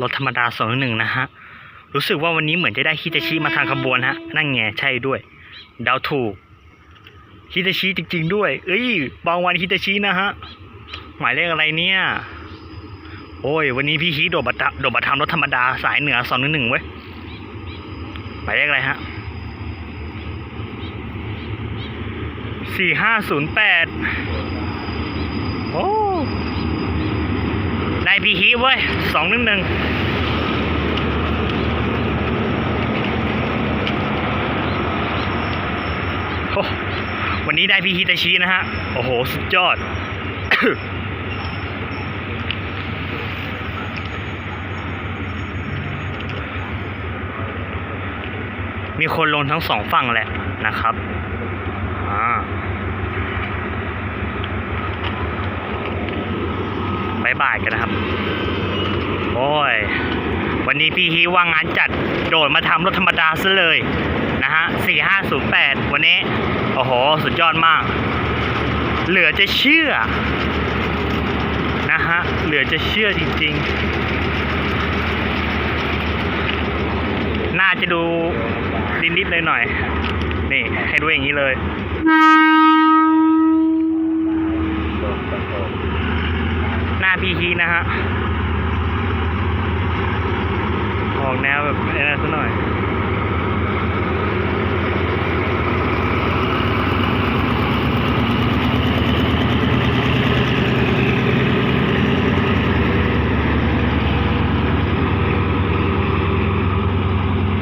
รถธรรมดาสองหนึ่งนะฮะ รู้สึกว่าวันนี้เหมือนจะได้ฮิตาชิมาทางขบวนฮะ นั่นไงใช่ด้วยเดาวถูกฮิตาชิจริง ๆ ด้วย เอ้ย บางวันฮิตาชินะฮะ หมายเลขอะไรเนี่ย โอ้ย วันนี้พี่ฮีทโดดบัตรโดดบัตรทำรถธรรมดาสายเหนือสองหนึ่งหนึ่งเว้ย หมายเลขอะไรฮะสี่ห้าศูนย์แปดโอ้ ได้พีฮีเว้ยสองหนึ่งหนึ่งวันนี้ได้พี่ฮิตาชินะฮะ โอ้โห สุดยอด มีคนลงทั้งสองฝั่งแหละนะครับ อ่า บายบายกันนะครับ โอ้ย วันนี้พี่ฮีว่างงานจัด โดดมาทำรถธรรมดาซะเลยนะฮะ 4508 วันนี้ โอ้โห สุดยอดมาก เหลือจะเชื่อ นะฮะ เหลือจะเชื่อจริง ๆ น่าจะดูนิดๆเลยหน่อยๆนี่ ให้ดูอย่างนี้เลย หน้า พีฮีนะฮะ ออกแนวแบบอะไรนะสักหน่อย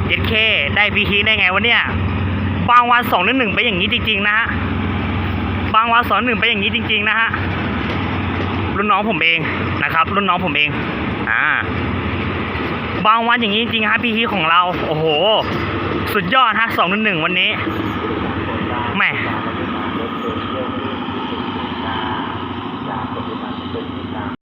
เย็ดเคได้พีฮีได้ไงวะเนี่ย บางวันสองหนึ่งหนึ่งไปอย่างนี้จริงๆนะฮะ บางวันสองหนึ่งไปอย่างนี้จริง ๆ นะฮะ นน้องผมเองนะครับ รุ่นน้องผมเองอ่าบางวันอย่างนี้จริงๆฮะพี่ฮีของเรา โอ้โห สุดยอดฮะสองหนึ่งวันนี้แม่